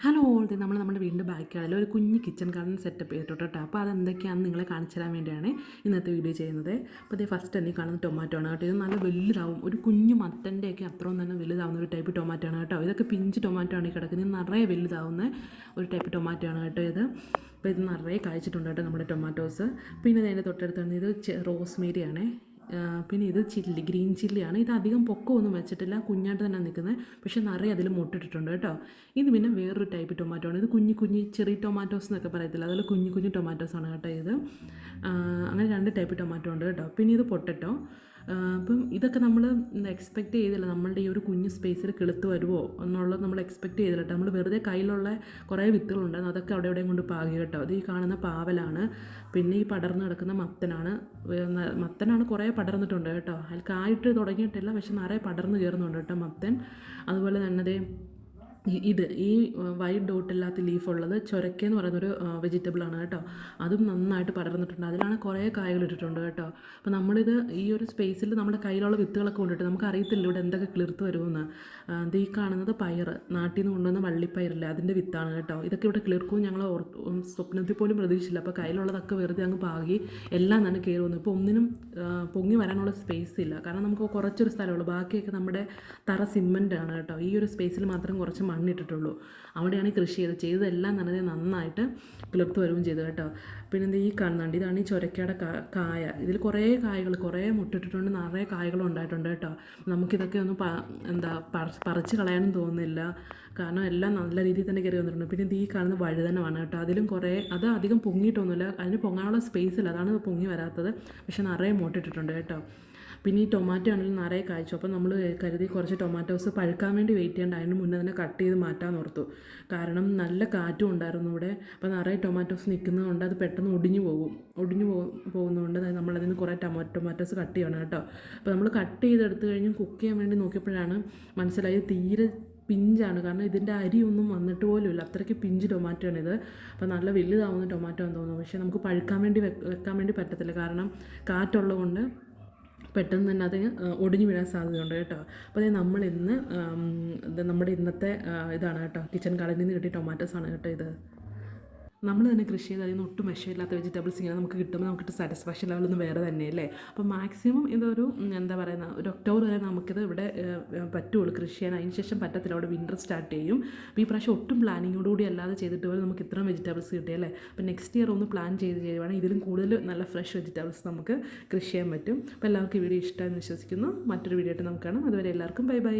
Hello old നമ്മൾ നമ്മുടെ വീടിന്റെ ബാക്കിയാണല്ലോ. ഒരു കുഞ്ഞ് കിച്ചൺ ഗാർഡൻ സെറ്റപ്പ് ചെയ്തിട്ടുണ്ട് കേട്ടോ. അപ്പോൾ അതെന്തൊക്കെയാണെന്ന് നിങ്ങളെ കാണിച്ചു തരാൻ വേണ്ടിയാണ് ഇന്നത്തെ വീഡിയോ ചെയ്യുന്നത്. അപ്പോൾ അതേ ഫസ്റ്റ് തന്നെ കാണുന്ന ടൊമാറ്റോ ആണ് കേട്ടോ. ഇത് നല്ല വലുതാവും. ഒരു കുഞ്ഞു മത്തന്റെയൊക്കെ അത്രയും തന്നെ വലുതാവുന്ന ഒരു ടൈപ്പ് ടൊമാറ്റോ ആണ് കേട്ടോ. ഇതൊക്കെ പിഞ്ച് ടൊമാറ്റോ ആണ് കിടക്കുന്നത്. നിറയെ വലുതാവുന്ന ഒരു ടൈപ്പ് ടൊമാറ്റോ ആണ് കേട്ടോ ഇത്. അപ്പോൾ ഇത് നിറയെ കഴിച്ചിട്ടുണ്ട് കേട്ടോ നമ്മുടെ ടൊമാറ്റോസ് പിന്നെ അതിന്റെ തൊട്ടടുത്താണ് ഇത് റോസ്മേരി ആണേ. ആ, പിന്നെ ഇത് ചില്ലി ഗ്രീൻ ചില്ലിയാണ്. ഇത് അധികം പൊക്കമൊന്നും വെച്ചിട്ടില്ല. കുഞ്ഞായിട്ട് തന്നെ നിൽക്കുന്നത് പക്ഷേ നിറയെ അതിൽ മുട്ടിട്ടിട്ടുണ്ട് കേട്ടോ. ഇത് പിന്നെ വേറൊരു ടൈപ്പ് ടൊമാറ്റോ ആണ്. ഇത് കുഞ്ഞു കുഞ്ഞു ചെറിയ ടൊമാറ്റോസ് എന്നൊക്കെ പറയത്തില്ല? അതിൽ കുഞ്ഞു കുഞ്ഞു ടൊമാറ്റോസ് ആണ് കേട്ടോ ഇത്. അങ്ങനെ രണ്ട് ടൈപ്പ് ടൊമാറ്റോ ഉണ്ട് കേട്ടോ. പിന്നെ ഇത് പൊട്ടറ്റോ. അപ്പം ഇതൊക്കെ നമ്മൾ എക്സ്പെക്റ്റ് ചെയ്തില്ല. നമ്മളുടെ ഈ ഒരു കുഞ്ഞ് സ്പേസിൽ കിളുത്ത് വരുമോ എന്നുള്ളത് നമ്മൾ എക്സ്പെക്റ്റ് ചെയ്തില്ല കേട്ടോ. നമ്മൾ വെറുതെ കയ്യിലുള്ള കുറേ വിത്തുകളുണ്ടായിരുന്നു അതൊക്കെ അവിടെ എവിടെയും കൊണ്ട് പാകി കേട്ടോ. അത് ഈ കാണുന്ന പാവലാണ്. പിന്നെ ഈ പടർന്ന് കിടക്കുന്ന മത്തനാണ്. മത്തനാണ് കുറേ പടർന്നിട്ടുണ്ട് കേട്ടോ. അതിൽ കായിട്ട് തുടങ്ങിയിട്ടില്ല. പക്ഷെ നിറയെ പടർന്നു കയറുന്നുണ്ട് കേട്ടോ മത്തൻ. അതുപോലെ തന്നെ ഇത് ഈ വൈറ്റ് ഡോട്ടില്ലാത്ത ലീഫ് ഉള്ളത് ചൊരക്ക എന്ന് പറയുന്നൊരു വെജിറ്റബിൾ ആണ് കേട്ടോ. അതും നന്നായിട്ട് പടർന്നിട്ടുണ്ട്. അതിലാണ് കുറേ കായകൾ ഇട്ടിട്ടുണ്ട് കേട്ടോ. അപ്പോൾ നമ്മളിത് ഈ ഒരു സ്പേസിൽ നമ്മുടെ കയ്യിലുള്ള വിത്തുകളൊക്കെ കൊണ്ടിട്ട് നമുക്ക് അറിയത്തില്ല ഇവിടെ എന്തൊക്കെ കിളിർത്ത് വരുമെന്ന്. ഇത് ഈ കാണുന്നത് പയർ. നാട്ടിൽ നിന്ന് കൊണ്ടുവന്ന വള്ളിപ്പയറില്ല? അതിന്റെ വിത്താണ് കേട്ടോ. ഇതൊക്കെ ഇവിടെ കിളിർക്കും. ഞങ്ങൾ സ്വപ്നത്തിൽ പോലും പ്രതീക്ഷിച്ചില്ല. അപ്പോൾ കയ്യിലുള്ളതൊക്കെ വെറുതെ അങ്ങ് പാകി എല്ലാം തന്നെ കയറി വന്നു. ഇപ്പോൾ ഒന്നിനും പൊങ്ങി വരാനുള്ള സ്പേസ് ഇല്ല. കാരണം നമുക്ക് കുറച്ചൊരു സ്ഥലമുള്ളൂ ബാക്കിയൊക്കെ നമ്മുടെ തറ സിമെന്റ് ആണ് കേട്ടോ. ഈ ഒരു സ്പേസിൽ മാത്രം കുറച്ച് മണ്ണിട്ടിട്ടുള്ളൂ. അവിടെയാണ് കൃഷി ചെയ്തത്. ചെയ്തതെല്ലാം തന്നെ നന്നായിട്ട് കിളിർത്ത് വരവും ചെയ്തു കേട്ടോ. പിന്നെ എന്താ ഈ കാണുന്നുണ്ട് ഇതാണ് ഈ ചൊരക്കയുടെ കായ. ഇതിൽ കുറേ കായകൾ കുറേ മുട്ടിട്ടിട്ടുണ്ട്. നിറയെ കായകൾ ഉണ്ടായിട്ടുണ്ട് കേട്ടോ. നമുക്കിതൊക്കെ ഒന്ന് എന്താ പറിച്ച് കളയാനും തോന്നുന്നില്ല. കാരണം എല്ലാം നല്ല രീതിയിൽ തന്നെ കയറി വന്നിട്ടുണ്ട്. പിന്നെ ഈ കാണുന്ന വഴുതനമാണ് കേട്ടോ. അതിലും കുറേ അത് അധികം പൊങ്ങിയിട്ടൊന്നുമില്ല. അതിന് പൊങ്ങാനുള്ള സ്പേസ് ഇല്ല. അതാണ് പൊങ്ങി വരാത്തത്. പക്ഷെ നിറയെ മുട്ടിട്ടിട്ടുണ്ട് കേട്ടോ. പിന്നെ ഈ ടൊമാറ്റോ ആണെങ്കിലും നിറയെ കായ്ച്ചു. അപ്പോൾ നമ്മൾ കരുതി കുറച്ച് ടൊമാറ്റോസ് പഴുക്കാൻ വേണ്ടി വെയിറ്റ് ചെയ്യേണ്ട. അതിന് മുന്നേ തന്നെ കട്ട് ചെയ്ത് മാറ്റാൻ ഓർത്തു. കാരണം നല്ല കാറ്റും ഉണ്ടായിരുന്നു ഇവിടെ. അപ്പോൾ നിറയെ ടൊമാറ്റോസ് നിൽക്കുന്നതുകൊണ്ട് അത് പെട്ടെന്ന് ഒടിഞ്ഞു പോകും. ഒടിഞ്ഞു പോകുന്നതുകൊണ്ട് നമ്മളതിന് കുറേ ടൊമാ ടൊമാറ്റോസ് കട്ട് ചെയ്യണം കേട്ടോ. അപ്പോൾ നമ്മൾ കട്ട് ചെയ്തെടുത്ത് കഴിഞ്ഞ് കുക്ക് ചെയ്യാൻ വേണ്ടി നോക്കിയപ്പോഴാണ് മനസ്സിലായത് തീരെ പിഞ്ചാണ്. കാരണം ഇതിന്റെ അരിയൊന്നും വന്നിട്ട് പോലുമില്ല അത്രയ്ക്ക് പിഞ്ച് ടൊമാറ്റോ ആണ് ഇത്. അപ്പോൾ നല്ല വലുതാവുന്ന ടൊമാറ്റോ ആണെന്ന് തോന്നുന്നു. പക്ഷേ നമുക്ക് പഴുക്കാൻ വേണ്ടി വെക്കാൻ വേണ്ടി പറ്റത്തില്ല. കാരണം കാറ്റുള്ളതുകൊണ്ട് പെട്ടെന്ന് തന്നെ അത് ഒടിഞ്ഞു വീഴാൻ സാധ്യതയുണ്ട് കേട്ടോ. അപ്പോൾ നമ്മൾ ഇന്ന് നമ്മുടെ ഇന്നത്തെ ഇതാണ് കേട്ടോ. കിച്ചൺ ഗാർഡനിൽ നിന്ന് കിട്ടിയ ടൊമാറ്റോസ് ആണ് കേട്ടോ ഇത്. നമ്മൾ തന്നെ കൃഷി ചെയ്ത് അതിൽ നിന്ന് ഒട്ടും വിഷമില്ലാത്ത വെജിറ്റബിൾസ് ഇങ്ങനെ നമുക്ക് കിട്ടുമ്പോൾ നമുക്കിട്ട് സാറ്റിസ്ഫാക്ഷൻ ലെവലൊന്നും വേറെ തന്നെയല്ലേ? അപ്പോൾ മാക്സിമം ഇതൊരു എന്താ പറയുന്ന ഒരു ഒക്ടോബർ വരെ നമുക്കിത് ഇവിടെ പറ്റുള്ളൂ. കൃഷി ചെയ്യാൻ അതിന് ശേഷം പറ്റത്തില്ല. അവിടെ വിന്റർ സ്റ്റാർട്ട് ചെയ്യും. അപ്പോൾ ഈ പ്രാവശ്യം ഒട്ടും പ്ലാനിങ്ങോടുകൂടി അല്ലാതെ ചെയ്തിട്ട് പോലും നമുക്ക് ഇത്രയും വെജിറ്റബിൾസ് കിട്ടിയല്ലേ അപ്പോൾ നെക്സ്റ്റ് ഇയർ ഒന്ന് പ്ലാൻ ചെയ്ത് ചെയ്യുവാണെങ്കിൽ ഇതിലും കൂടുതൽ നല്ല ഫ്രഷ് വെജിറ്റബിൾസ് നമുക്ക് കൃഷി ചെയ്യാൻ പറ്റും. അപ്പോൾ എല്ലാവർക്കും ഈ വീഡിയോ ഇഷ്ടമെന്ന് വിശ്വസിക്കുന്നു. മറ്റൊരു വീഡിയോ ആയിട്ട് നമുക്ക് കാണാം. അതുവരെ എല്ലാവർക്കും ബൈ ബൈ